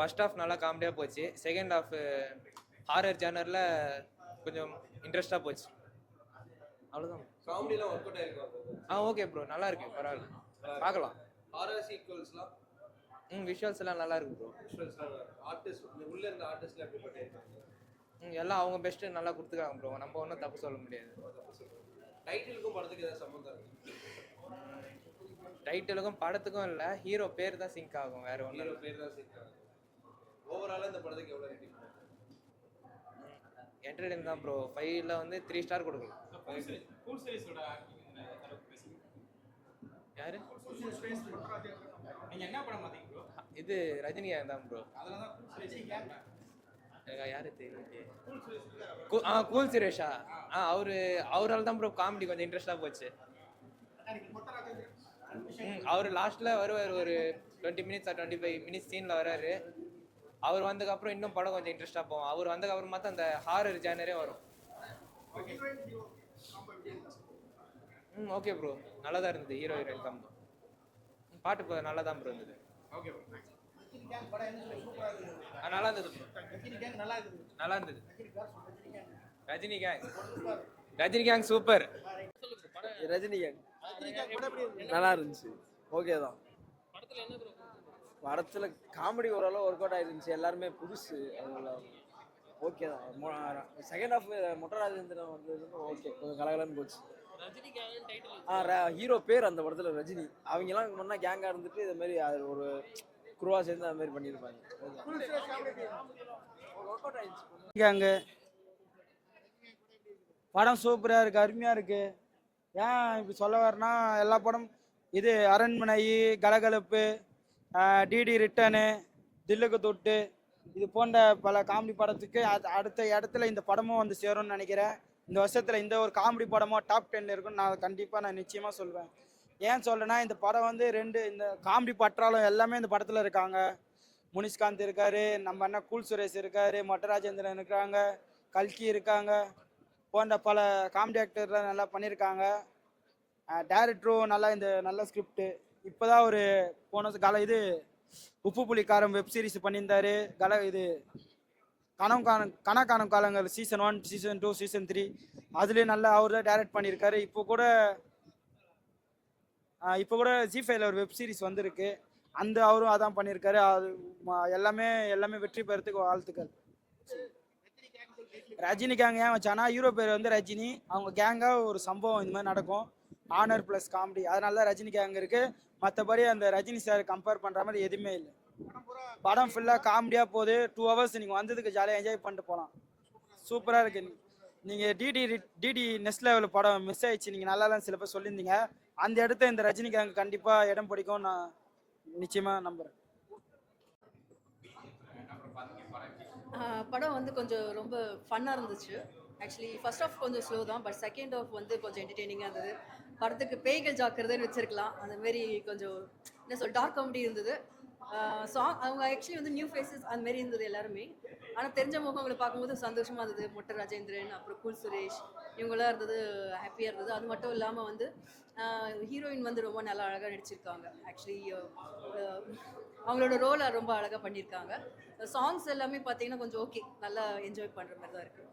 First half நல்லா காமெடியாக போச்சு. செகண்ட் ஹாஃப் ஹாரர் ஜேனரில் கொஞ்சம் இன்ட்ரெஸ்டாக போச்சு. அவ்வளோதான் காமெடிலாம் ஒர்க் அவுட் ஆயிருக்காங்க ஆ ஓகே ப்ரோ நல்லா இருக்கு. பரவாயில்ல. பார்க்கலாம். ஹாரர் சீக்வல்ஸ்லாம் ம் விஷுவல்ஸ் எல்லாம் நல்லா இருக்கு ப்ரோ ஆர்டிஸ்ட் உள்ள இருந்த ஆர்டிஸ்ட்ல எப்படி பண்ணியிருக்காங்க ம் எல்லாம் அவங்க பெஸ்ட்டு நல்லா கொடுத்துருக்காங்க ப்ரோ நம்ம ஒன்றும் தப்பு சொல்ல முடியாது. டைட்டிலுக்கும் படத்துக்கு ஏதாவது சம்மந்தம் இருக்கு? டைட்டிலுக்கும் படத்துக்கும் இல்லை. ஹீரோ பேர் தான் சிங்க் ஆகும். வேற ஒன்றும் ஹீரோ பேர் தான் சேர்த்தாங்க ஓவராலாக இந்த படத்துக்கு எவ்வளோ ரேட்டிங் என்டர்டைன் தான் ப்ரோ ஃபைவ்ல வந்து த்ரீ ஸ்டார் கொடுக்கலாம் யாரு? நீங்க என்ன படம் பார்த்தீங்க ப்ரோ இது ரஜினி தான் ப்ரோ யாரு தெரியும் ஆ கூல் சுரேஷா. ஆ அவரு அவரால் தான் ப்ரோ காமெடி கொஞ்சம் இன்ட்ரெஸ்டாக போச்சு. அவர் லாஸ்ட்ல வருவார் ஒரு twenty minutes twenty five minutes சீனில் வராரு. அவர் வந்ததுக்கப்புறம் இன்னும் படம் கொஞ்சம் இன்ட்ரெஸ்டாக போகும் அவர் வந்ததுக்கப்புறமா தான் அந்த ஹாரர் ஜேனரே வரும். ம் ஓகே ப்ரோ நல்லா தான் இருந்தது. ஹீரோ ஹீரோயின் காம்போ பாட்டு இப்போ நல்லா தான் ப்ரோ இருந்தது. ஓகே ப்ரோ ஆ, நல்லா இருந்தது. நல்லா இருந்தது. Rajini gang. Rajini gang. Super. Rajinikanth நல்லா இருந்துச்சு. ஓகே தான். படத்தில் காமெடி ஓரளவு ஒர்க் அவுட் ஆயிருந்துச்சு. எல்லாருமே புதுசு. அதனால ஓகே தான். செகண்ட் ஹாஃப் மொட்டை ராஜேந்திரன் வந்தது ஓகே கொஞ்சம் கலகலன்னு போச்சு. ஆ ஹீரோ பேர் அந்த படத்தில் ரஜினி. அவங்கெல்லாம் முன்னா கேங்காக இருந்துட்டு இது மாதிரி அது ஒரு குருவா சேர்ந்து அது மாதிரி பண்ணியிருப்பாங்க. ஒர்க் படம் சூப்பராக இருக்குது அருமையாக இருக்குது ஏன் இப்படி சொல்ல வரேன்னா எல்லா படம் இது அரண்மனை கலகலப்பு டிடி ரிட்டனு தில்லுக்கு தொட்டு இது போன்ற பல காமெடி படத்துக்கு அடுத்த இடத்துல இந்த படமும் வந்து சேரும்னு நினைக்கிறேன். இந்த வருஷத்தில் இந்த ஒரு காமெடி படமோ டாப் டென் இருக்குன்னு நான் கண்டிப்பாக நான் நிச்சயமாக சொல்வேன். ஏன் சொல்கிறேன்னா இந்த படம் வந்து ரெண்டு இந்த காமெடி பற்றாலும் எல்லாமே இந்த படத்தில் இருக்காங்க. முனிஷ்காந்த் இருக்காரு நம்ம அண்ணன் கூல் சுரேஷ் இருக்காரு மட்டராஜேந்திரன் இருக்காங்க கல்கி இருக்காங்க போன்ற பல காமெடி ஆக்டர்லாம் நல்லா பண்ணியிருக்காங்க டேரக்டரும் நல்லா இந்த நல்ல ஸ்கிரிப்டு இப்போதான் ஒரு போன கல இது உப்பு புலிக்காரம் வெப் சீரிஸ் பண்ணியிருந்தாரு. கல இது கணம் காணம் Kana Kaanum Kaalangal season one season two season three அதுலேயும் நல்லா அவர் தான் டைரக்ட் பண்ணியிருக்காரு. இப்போ கூட இப்போ கூட ஜி ஃபைவ்ல ஒரு வெப் சீரிஸ் வந்திருக்கு. அந்த அவரும் அதான் பண்ணியிருக்காரு. அது எல்லாமே எல்லாமே வெற்றி பெறத்துக்கு வாழ்த்துக்கள். ரஜினி கேங் ஏன் வச்சானா? ஹீரோ பேர் வந்து ரஜினி. அவங்க கேங்காக ஒரு சம்பவம் இந்த மாதிரி நடக்கும். ஆனர் ப்ளஸ் காமெடி அதனால தான் ரஜினி கேங் இருக்குது மற்றபடி அந்த ரஜினி சார் கம்பேர் பண்ணுற மாதிரி எதுவுமே இல்லை. படம் ஃபுல்லாக காமெடியாக போகுது. டூ ஹவர்ஸ் நீங்கள் வந்ததுக்கு ஜாலியாக என்ஜாய் பண்ணிட்டு போகலாம் சூப்பராக இருக்கு. நீங்கள் D D D D next level படம் மிஸ் ஆயிடுச்சு. நீங்கள் நல்லா சில பேர் சொல்லியிருந்தீங்க. அந்த இடத்த இந்த ரஜினி கண்டிப்பாக இடம் பிடிக்கும் நான் நிச்சயமாக நம்புகிறேன் படம் வந்து கொஞ்சம் ரொம்ப ஃபன்னாக இருந்துச்சு. ஆக்சுவலி ஃபர்ஸ்ட் ஆஃப் கொஞ்சம் ஸ்லோ தான் பட் செகண்ட் ஆஃப் வந்து கொஞ்சம் என்டர்டெய்னிங்காக இருந்தது. படத்துக்கு பேய்கள் ஜாக்கிரதைன்னு வச்சிருக்கலாம். அந்த மாதிரி கொஞ்சம் என்ன சொல் டார்க் காமெடி இருந்தது. சாங் அவங்க ஆக்சுவலி வந்து நியூ ஃபேஸஸ் அந்த மாதிரி இருந்தது எல்லாருமே. ஆனால் தெரிஞ்ச முகங்களை பார்க்கும்போது சந்தோஷமாக இருந்தது. மொட்டை ராஜேந்திரன் அப்புறம் கூல் சுரேஷ் இவங்களாம் இருந்தது ஹாப்பியாக இருந்தது. அது மட்டும் இல்லாமல் வந்து ஹீரோயின் வந்து ரொம்ப நல்லா அழகாக நடிச்சிருக்காங்க. ஆக்சுவலி அவங்களோட ரோலை ரொம்ப அழகாக பண்ணியிருக்காங்க சாங்ஸ் எல்லாமே பார்த்தீங்கன்னா கொஞ்சம் ஓகே நல்லா என்ஜாய் பண்ணுற மாதிரி தான் இருக்குது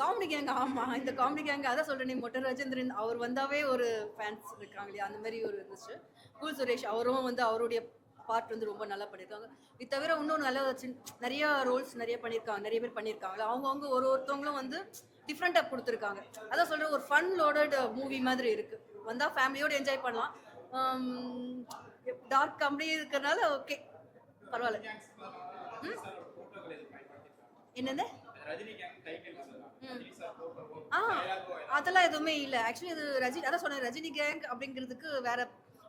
காமெடி கேங் ஆமாம் இந்த காமெடி கேங் அதான் சொல்கிறேன் மொட்டை ராஜேந்திரன் அவர் வந்தாவே ஒரு ஃபேன்ஸ் இருக்காங்க இல்லையா? அந்த மாதிரி ஒரு இருந்துச்சு. கூல் சுரேஷ் அவரும் வந்து அவருடைய பார்ட் வந்து ரொம்ப நல்லா பண்ணியிருக்காங்க. இது தவிர இன்னும் நல்ல நிறைய ரோல்ஸ் நிறைய பண்ணியிருக்காங்க நிறைய பேர் பண்ணியிருக்காங்க அவங்கவுங்க ஒரு ஒருத்தவங்களும் வந்து டிஃப்ரெண்ட்டாக கொடுத்துருக்காங்க. அதான் சொல்கிறேன் ஒரு ஃபன் லோடட் மூவி மாதிரி இருக்குது வந்தால் ஃபேமிலியோடு என்ஜாய் பண்ணலாம். டார்க் காமெடி இருக்கிறனால ஓகே பரவாயில்ல. ம்? அதெல்லாம் எதுவுமே இல்லை. ஆக்சுவலி இது ரஜினி அதான் சொன்னேன் ரஜினி கேங் அப்படிங்கிறதுக்கு வேற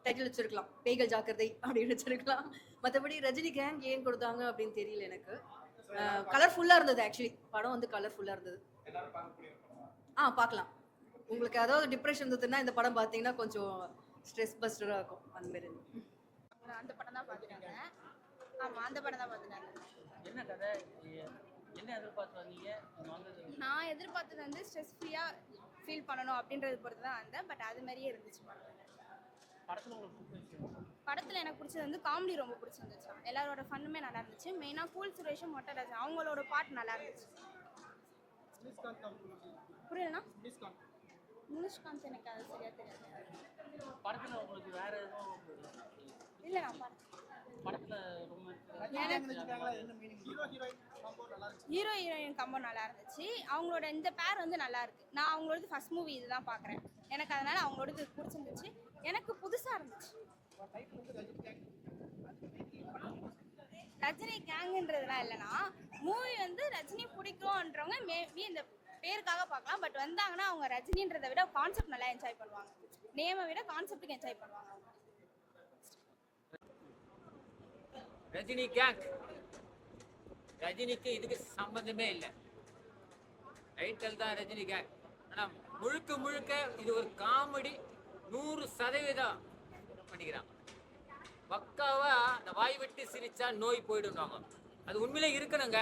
டைட்டில் வச்சிருக்கலாம். பேய்கள் ஜாக்கிரதை அப்படின்னு வச்சிருக்கலாம். மற்றபடி ரஜினி கேங் ஏன் கொடுத்தாங்க அப்படின்னு தெரியல எனக்கு. கலர்ஃபுல்லாக இருந்தது ஆக்சுவலி படம் வந்து கலர்ஃபுல்லாக இருந்தது. ஆ பார்க்கலாம். உங்களுக்கு அதாவது டிப்ரெஷன் இருந்ததுன்னா இந்த படம் பார்த்தீங்கன்னா கொஞ்சம் ஸ்ட்ரெஸ் பஸ்டராக இருக்கும். அந்த மாதிரி. அந்த படம் தான் பார்த்துட்டாங்க. ஆமாம் அந்த படம் தான் பார்த்துட்டாங்க. என்ன கதை? நான் எதிர்பார்த்தது வந்து ஸ்ட்ரெஸ் ஃப்ரீயாக ஃபீல் பண்ணணும் அப்படின்றது பொறுத்து தான் வந்தேன். பட் அது மாதிரியே இருந்துச்சு படத்துல. எனக்கு பிடிச்சது வந்து காமெடி ரொம்ப பிடிச்சிருந்துச்சு. எல்லாரோட ஃபன்னுமே நல்லா இருந்துச்சு. மெயினாக கூல் சுரேஷும் மொட்டராஜ் அவங்களோட பாட்டு நல்லா இருந்துச்சு. புரியலண்ணா? முனிஷ்காந்த் எனக்கு அது சரியா தெரியாது. படத்துல உங்களுக்கு வேற எதுவும் இல்லை நான் படத்துல ரொம்ப ஹீரோ ஹீரோயின் கம்போ நல்லா இருந்துச்சு. அவங்களோட இந்த பேர் வந்து நல்லா இருக்கு. நான் அவங்களோடது ஃபர்ஸ்ட் மூவி இதுதான் பார்க்குறேன் எனக்கு அதனால அவங்களோடது பிடிச்சிருந்துச்சு. எனக்கு புதுசாக இருந்துச்சு. ரஜினி கேங்குன்றதுலாம் இல்லைனா மூவி வந்து ரஜினி பிடிக்கும்ன்றவங்க மேபி இந்த பேருக்காக பார்க்கலாம். பட் வந்தாங்கன்னா அவங்க ரஜினின்றதை விட கான்செப்ட் நல்லா என்ஜாய் பண்ணுவாங்க. நேமை விட கான்செப்ட்டுக்கு என்ஜாய் பண்ணுவாங்க. ரஜினி கேங் ரஜினிக்கு இதுக்கு சம்பந்தமே இல்லை. டைட்டல் தான் ரஜினி கேங் ஆனா முழுக்க முழுக்க இது ஒரு காமெடி நூறு சதவீதம் பண்ணிக்கிறாங்க பக்காவா அந்த வாய் வெட்டி சிரிச்சா நோய் போயிடுவாங்க அது உண்மையிலே இருக்கணுங்க.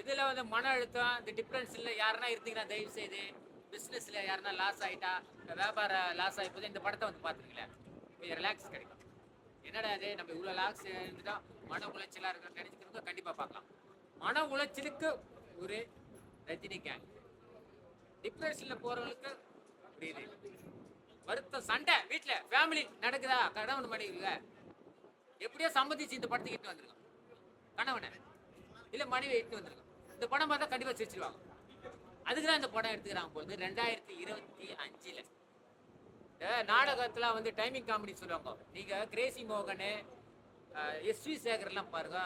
எதுல வந்து மன அழுத்தம் இந்த டிஃப்ரென்ஸ் இல்லை யாருன்னா இருந்தீங்கன்னா தயவு செய்து பிஸ்னஸ்ல யாருன்னா லாஸ் ஆயிட்டா இந்த வியாபாரம் லாஸ் ஆகி போது இந்த படத்தை வந்து பார்த்துருங்களேன் கொஞ்சம் ரிலாக்ஸ் கிடைக்கும். என்னடா இது? நம்ம இவ்வளோ லாக்ஸ் இருந்துட்டா மன உளைச்சலாக இருக்கிற நினைச்சுக்கிறவங்க கண்டிப்பாக பார்க்கலாம். மன உளைச்சலுக்கு ஒரு ரஜினி கேங் டிப்ரெஷனில் போகிறவங்களுக்கு புரியுது வருத்தம் சண்டை வீட்டில் ஃபேமிலி நடக்குதா? கணவன் மனைவிங்க எப்படியோ சம்மதிச்சு இந்த படத்துக்கு இட்டு வந்திருக்கோம் கணவனை. இல்லை மனைவி இட்டு வந்திருக்கோம் இந்த படம் பார்த்தா கண்டிப்பாக சிரிச்சிருவாங்க. அதுக்கு தான் இந்த படம் எடுத்துக்கிறாங்க போது ரெண்டாயிரத்தி இருபத்தி அஞ்சில். நாடகத்துல வந்து டைமிங் காமெடி சொல்லுவாங்க. நீங்க கிரேசி மோகன் எஸ் வி சேகர்லாம் பாருங்க.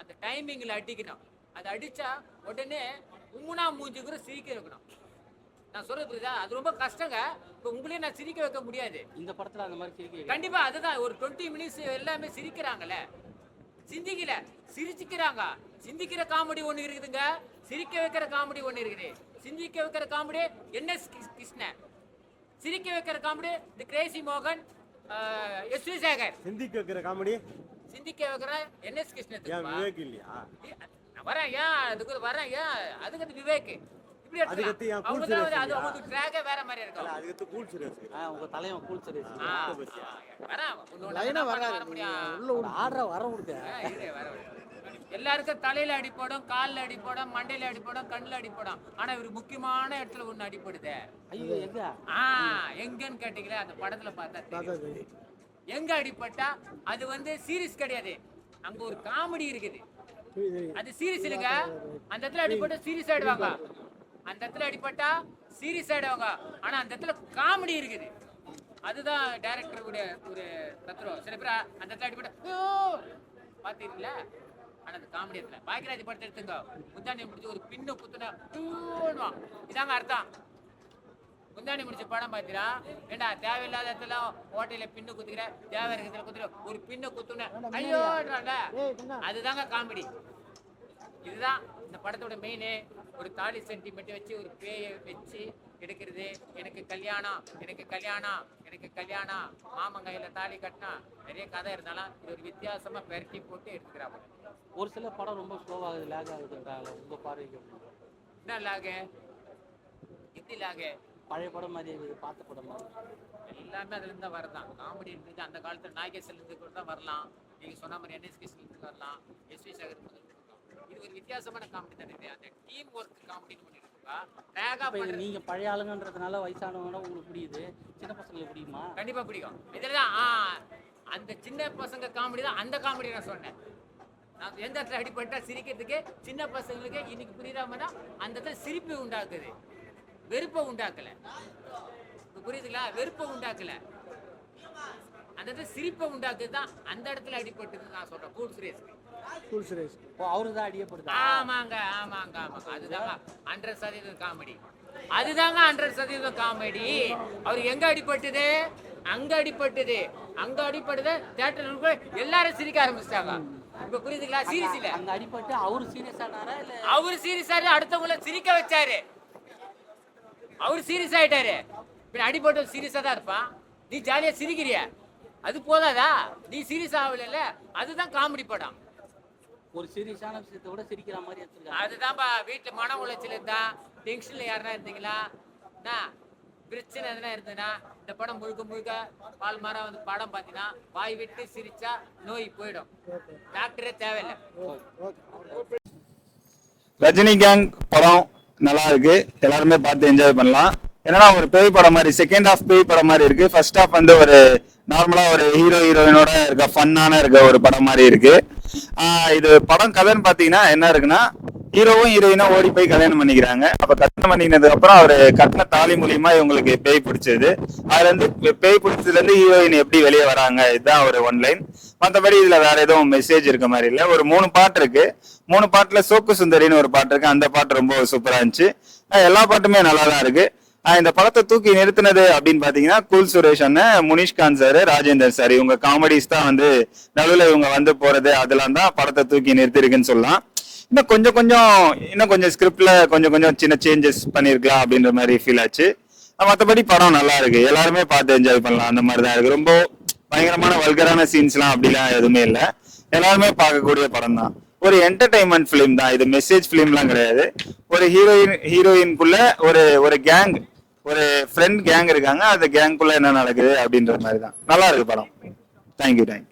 அந்த டைமிங்ல அடிக்கணும். அது அடிச்சா உடனே உம்முனா மூஞ்சி கூட சிரிக்க வைக்கணும். நான் சொல்றது புரியுதா? அது ரொம்ப கஷ்டங்க. இப்போ உங்களையும் நான் சிரிக்க வைக்க முடியாது. இந்த படத்துல அந்த மாதிரி சிரிக்க கண்டிப்பா அதுதான். ஒரு டுவெண்ட்டி மினிட்ஸ் எல்லாமே சிரிக்கிறாங்கல்ல. சிந்திக்கல. சிரிச்சுக்கிறாங்க. சிந்திக்கிற காமெடி ஒண்ணு இருக்குதுங்க. சிரிக்க வைக்கிற காமெடி ஒண்ணு இருக்குது. சிந்திக்க வைக்கிற காமெடி என்ன கிருஷ்ணன் சிரிக்க வைக்கிற காமெடி இந்த கிரேசி மோகன் எஸ் வி சேகர் சிந்திக்க வைக்கிற காமெடி? சிந்திக்க வைக்கிற என் எஸ் கிருஷ்ணன் விவேக் இல்லையா? நான் வரேன் ஏன்? அதுக்கு வரேன் ஏன்? அதுக்கு அது விவேக் வர முடியும் எல்லாருக்கும் தலையில அடிப்படும் கால்ல அடிப்படும் மண்டையில அடிப்படும் கண்ணுல அடிப்படும் ஆனா இவருக்கு முக்கியமான இடத்துல ஒண்ணு அடிப்படுதே ஐயோ எங்க? ஆ எங்கன்னு கேட்டீங்களே அந்த படத்துல பார்த்தா. எங்க அடிப்பட்டா அது வந்து சீரியஸ் கிடையாது. அங்க ஒரு காமெடி இருக்குது. அது சீரியஸ் இல்லைங்க. அந்த இடத்துல அடிப்பட்டா சீரியஸ் ஆயிடுவாங்க. அந்த இடத்துல அடிப்பட்டா சீரியஸ் ஆயிடுவாங்க. ஆனா அந்த இடத்துல காமெடி இருக்குது. அதுதான் டைரக்டருடைய ஒரு தத்துவம். சில பேர் அந்த இடத்துல அடிப்பட்டா "ஐயோ!" அது காமெடி இடத்துல பாக்கியராஜ் படத்தை எடுத்துங்க முந்தானி முடிச்சு ஒரு பின்னு குத்துனா "ஐயோன்னுவான்." இதாங்க அர்த்தம். முந்தானி முடிச்ச படம் பாத்தீரா ஏண்டா தேவையில்லாத இடத்துல ஓட்டையில பின்னு குத்துக்கிற? தேவை இருக்கிற குத்துற ஒரு பின்ன குத்துன. ஐயோன்றாங்க அதுதாங்க காமெடி இதுதான் இந்த படத்தோட மெயினு ஒரு தாலி சென்டிமெண்ட் வச்சு ஒரு பேயை வச்சு எடுக்கிறது. எனக்கு கல்யாணம் எனக்கு கல்யாணம் எனக்கு கல்யாணம். மாமன் கையில தாலி கட்டினா நிறைய கதை இருந்தாலும் இது ஒரு வித்தியாசமா பெரட்டி போட்டு எடுத்துக்கிறாங்க. ஒரு சில படம் ரொம்ப ஸ்லோவாகுது லேக் ஆகுதுன்றாங்க. உங்க பார்வைக்கு? என்ன லாகு எப்படி லாகு பழைய படம் மாதிரி பார்த்த படம் எல்லாமே அதுல இருந்து தான் வரதான். காமெடி இருந்தது. அந்த காலத்துல நாகேஸ்வரில இருந்து கூட தான் வரலாம். நீங்க சொன்ன மாதிரி என்எஸ் கிருஷ்ணன் இருந்து வரலாம். S V Sekar. இது ஒரு வித்தியாசமான காமெடி தானே அந்த டீம் ஒர்க் காமெடின்னு இது பண்றது. நீங்க பழைய ஆளுங்கன்றதுனால வயசானவங்க உங்களுக்கு புரியுது. சின்ன பசங்களுக்கு புரியுமா? கண்டிப்பா பிடிக்கும் இதுல தான் ஆ அந்த சின்ன பசங்க காமெடி தான் அந்த காமெடி நான் சொன்னேன். நான் எந்த இடத்துல அடிப்பட்டா சிரிக்கிறதுக்கு சின்ன பசங்களுக்கு இன்னைக்கு புரியாமனா அந்த இடத்துல சிரிப்பு உண்டாக்குது. வெறுப்பை உண்டாக்கல. புரியுதுங்களா? வெறுப்பை உண்டாக்கல. அந்த இடத்துல சிரிப்பை உண்டாக்குது தான் அந்த இடத்துல அடிபட்டுன்னு நான் சொல்றேன். கூல் சுரேஷ்க்கு கூல் சுரேஷ். ஓ அவரு தான் அடியப்படுதா ஆமாங்க ஆமாங்க ஆமாங்க. அதுதாங்க ஹண்ட்ரட் சதவீதம் காமெடி அதுதாங்க ஹண்ட்ரட் சதவீதம் காமெடி அவர் எங்க அடிபட்டது? அங்க அடிபட்டது. அங்க அடிபட்டது தேட்டர் எல்லாரும் சிரிக்க ஆரம்பிச்சிட்டாங்க. இப்ப புரியுதுங்களா? சீரியஸ் இல்ல அங்க அடிபட்டு அவரு சீரியஸ் ஆனாரா இல்ல? அவரு சீரியஸ் ஆயிட்டு அடுத்தவங்கள சிரிக்க வச்சாரு. அவரு சீரியஸ் ஆயிட்டாரு. பின்ன அடிபட்ட சீரியஸா தான் இருப்பான். நீ ஜாலியா சிரிக்கிறிய? அது போதாதா? நீ சீரியஸ் ஆகல அதுதான் காமெடி படம். ஒரு சீரியஸான விஷயத்தை விட சிரிக்கிற மாதிரி எடுத்துருக்காங்க. அதுதான்ப்பா வீட்டுல மன உளைச்சல் இருந்தா டென்ஷன்ல யாருனா இருந்தீங்களா? என்ன பிரச்சனை எதுனா இருந்ததுன்னா இந்த படம் முழுக்க முழுக்க பால் மரம் வந்து படம் பார்த்தீங்கன்னா வாய் விட்டு சிரிச்சா நோய் போயிடும். டாக்டரே தேவையில்லை. ரஜினி கேங் படம் நல்லா இருக்கு. எல்லாருமே பார்த்து என்ஜாய் பண்ணலாம். என்னன்னா ஒரு பேய் படம் மாதிரி செகண்ட் ஹாஃப் பேய் படம் மாதிரி இருக்கு. ஃபர்ஸ்ட் ஹாஃப் வந்து ஒரு நார்மலா ஒரு ஹீரோ ஹீரோயினோட இருக்க ஃபன்னான இருக்க ஒரு படம் மாதிரி இருக்கு. இது படம் கதைன்னு பாத்தீங்கன்னா என்ன இருக்குன்னா ஹீரோவும் ஹீரோயினும் ஓடி போய் கல்யாணம் பண்ணிக்கிறாங்க. அப்ப கல்யாணம் பண்ணிக்கினதுக்கு அப்புறம் அவரு கட்டின தாலி மூலியமா இவங்களுக்கு பேய் பிடிச்சது. அதுல இருந்து பேய் பிடிச்சதுல இருந்து ஹீரோயின் எப்படி வெளியே வராங்க இதுதான் ஒரு ஒன்லைன் மற்றபடி இதுல வேற எதுவும் மெசேஜ் இருக்க மாதிரி இல்ல. ஒரு மூணு பாட்டு இருக்கு. மூணு பாட்டுல சோக்கு சுந்தரின்னு ஒரு பாட்டு இருக்கு. அந்த பாட்டு ரொம்ப சூப்பரா இருந்துச்சு. எல்லா பாட்டுமே நல்லா தான் இருக்கு. இந்த படத்தை தூக்கி நிறுத்தினது அப்படின்னு பாத்தீங்கன்னா கூல் சுரேஷ் அண்ணன் முனிஷ்காந்த் சார் ராஜேந்தர் சார் இவங்க காமெடிஸ் தான் வந்து நடுவில் இவங்க வந்து போறது. அதெல்லாம் தான் படத்தை தூக்கி நிறுத்திருக்குன்னு சொல்லலாம். இன்னும் கொஞ்சம் கொஞ்சம் இன்னும் கொஞ்சம் ஸ்கிரிப்ட்ல கொஞ்சம் கொஞ்சம் சின்ன சேஞ்சஸ் பண்ணிருக்கலாம் அப்படின்ற மாதிரி ஃபீல் ஆச்சு. மற்றபடி படம் நல்லா இருக்கு. எல்லாருமே பார்த்து என்ஜாய் பண்ணலாம். அந்த மாதிரி தான் இருக்கு. ரொம்ப பயங்கரமான வல்கரான சீன்ஸ்லாம் அப்படிலாம் எதுவுமே இல்லை. எல்லாருமே பார்க்கக்கூடிய படம் தான் ஒரு என்டர்டைன்மெண்ட் ஃபிலிம் தான். இது மெசேஜ் ஃபிலிம்லாம் கிடையாது. ஒரு ஹீரோயின் ஹீரோயின்குள்ள ஒரு ஒரு கேங் ஒரு ஃப்ரெண்ட் கேங் இருக்காங்க. அந்த கேங்குள்ள என்ன நடக்குது அப்படின்ற மாதிரி தான். நல்லா இருக்கு படம். Thank you thank you